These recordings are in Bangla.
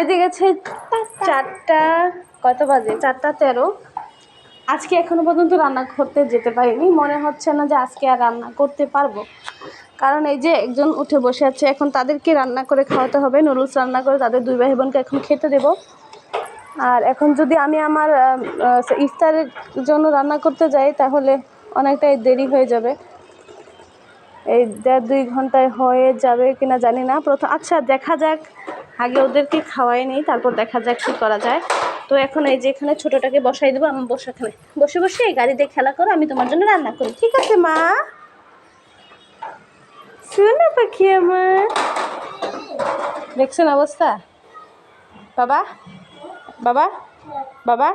বেজে গেছে চারটা কত বাজে? চারটা তেরো। আজকে এখনও পর্যন্ত রান্না করতে যেতে পারিনি। মনে হচ্ছে না যে আজকে আর রান্না করতে পারব। কারণ এই যে একজন উঠে বসে আছে এখন তাদেরকে রান্না করে খাওয়াতে হবে। নুডলস রান্না করে তাদের দুই ভাই বোনকে এখন খেতে দেবো। আর এখন যদি আমি আমার আম, ইফতারের জন্য রান্না করতে যাই তাহলে অনেকটাই দেরি হয়ে যাবে। এই দেড় দুই ঘন্টায় হয়ে যাবে কিনা জানি না। প্রথম আচ্ছা দেখা যাক। আগে ওদেরকে খাওয়াই নিই, তারপর দেখা যাক কী করা যায়। তো এখন এই যে এখানে ছোটোটাকে বসাই দেবো আমি বসে বসে এই গাড়িতে খেলা করো, আমি তোমার জন্য রান্না করি। ঠিক আছে, মা? পাখি আমার। দেখছেন অবস্থা? বাবা? বাবা? বাবা?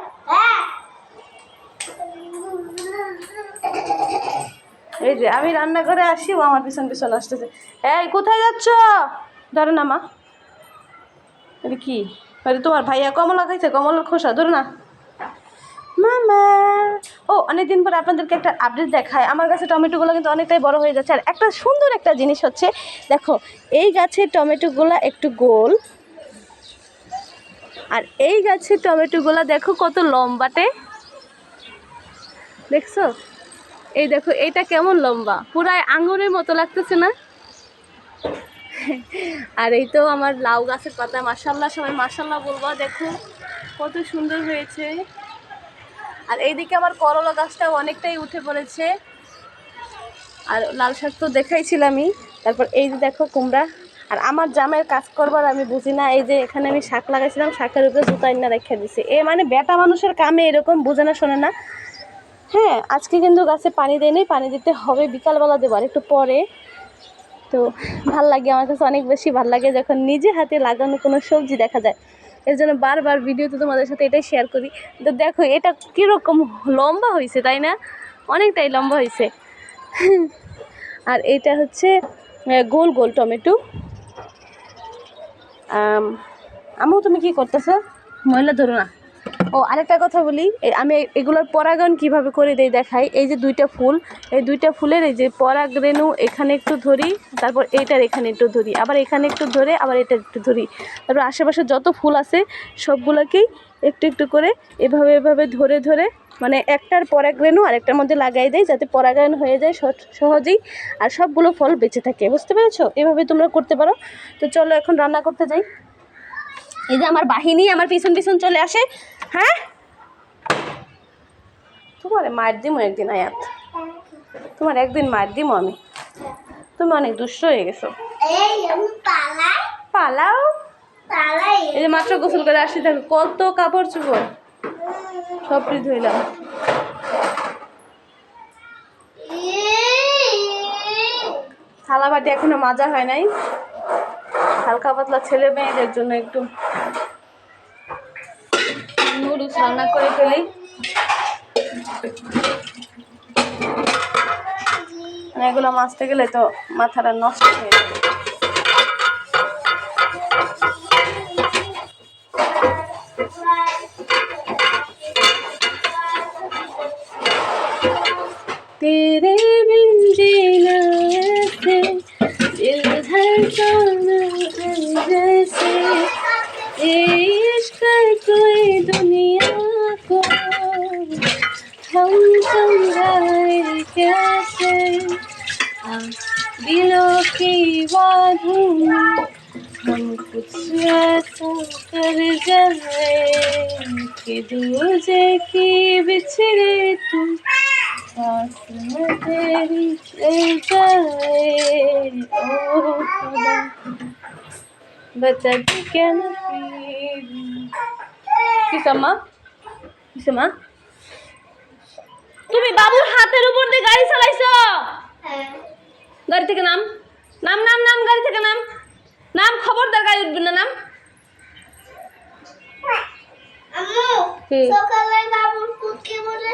এই যে আমি রান্না করে আসি, ও আমার পিছন পিছন আসতেছে। এই, কোথায় যাচ্ছ? ধরো না, মা। এটা কি? আরে তোমার ভাইয়া কমলা খাইছে, কমলার খোসা, ধরো না। মামা। ও, অনেকদিন পর আপনাদেরকে একটা আপডেট দেখায় আমার কাছে টমেটোগুলো কিন্তু অনেকটাই বড় হয়ে যাচ্ছে। আর একটা সুন্দর একটা জিনিস হচ্ছে, দেখো, এই গাছের টমেটোগুলো একটু গোল। আর এই গাছের টমেটোগুলো দেখো কত লম্বাটে। দেখছ? এই দেখো, এইটা কেমন লম্বা? পুরায় আঙুরের মতো লাগতেছে না? আর এই তো আমার লাউ গাছের পাতা মাসাল্লাহ সবাই মাসাল্লাহ বলব, দেখো, কত সুন্দর হয়েছে। আর এইদিকে আমার করলা গাছটাও অনেকটাই উঠে পড়েছে। আর লাল শাক তো দেখাইছিলামই, তারপর এই যে দেখো কুমড়া। আর আমার জামের কাজ করবার আমি বুঝি না, এই যে এখানে আমি শাক লাগাইছিলাম, শাকের উপরে জুতা না রেখে দিছে। এ মানে বেটা মানুষের কামে এরকম বোঝে না, শোনে না। হ্যাঁ আজকে কিন্তু গাছে পানি দেয়নি, পানি দিতে হবে, বিকালবেলা দেবো আর একটু পরে। তো ভালো লাগে আমার কাছে অনেক বেশি ভালো লাগে যখন নিজে হাতে লাগানো কোনো সবজি দেখা যায়। এর জন্য বারবার ভিডিওতে তোমাদের সাথে এটাই শেয়ার করি। তো দেখো এটা কীরকম লম্বা হয়েছে তাই না? অনেকটাই লম্বা হয়েছে আর এটা হচ্ছে গোল গোল টমেটো। আম, আম্মু তুমি কি করতেছো? ময়লা ধরো না। ও, আরেকটা কথা বলি। আমি এগুলোর পরাগায়ন কীভাবে করে দেই দেখাই? এই যে দুইটা ফুল, এই দুইটা ফুলের এই যে পরাগ রেণু এখানে একটু ধরি, তারপর এইটার এখানে একটু ধরি, আবার এখানে একটু ধরে, আবার এটা একটু ধরি। তারপর আশেপাশে যত ফুল আছে, সবগুলোকেই একটু একটু করে এভাবে এভাবে ধরে ধরে মানে একটার পরাগ রেণু আরেকটার মধ্যে লাগাই দেয় যাতে পরাগায়ন হয়ে যায় সহ- সহজেই, আর সবগুলো ফল বেঁচে থাকে। বুঝতে পেরেছ? এভাবে তোমরা করতে পারো। তো চলো এখন রান্না করতে যাই। এই যে আমার বাহিনী আমার পিছন পিছন চলে আসে। হ্যাঁ? তোমার মার দিমো একদিন আয়াত। তোমার একদিন মার দিমো আমি। তুমি অনেক দুষ্ট হয়ে গেছো। পালাও। এই যে মাত্র গোসল করে আসি দেখো কত কাপড় চুপড়। সবটি ধুইলাম থালা বাটি এখনও মাজা হয় নাই। হালকা পাতলা ছেলে মেয়েদের জন্য একটু নুডলস রান্না করে ফেলি মানে এগুলো মাজতে গেলে তো মাথাটা নষ্ট হয়ে যাবে तेरे बिन जीना ऐसे दिल धड़काना जैसे दिलों की बातों में हम कुछ ऐसा कर जाए कि दूजे की बिछड़े तुम साथ में तेरी ले जाए ओ खुदा बता दे क्या नसीब কিসামা কিসামা তুমি বাবুর হাতের উপর দিয়ে গাড়ি চালাইছো গাড়ি থেকে নাম। নাম নাম নাম গাড়ি থেকে নাম। নাম খবরদার গাড়ি উঠবে না নাম। সকালে বাবুর কুটকে বলে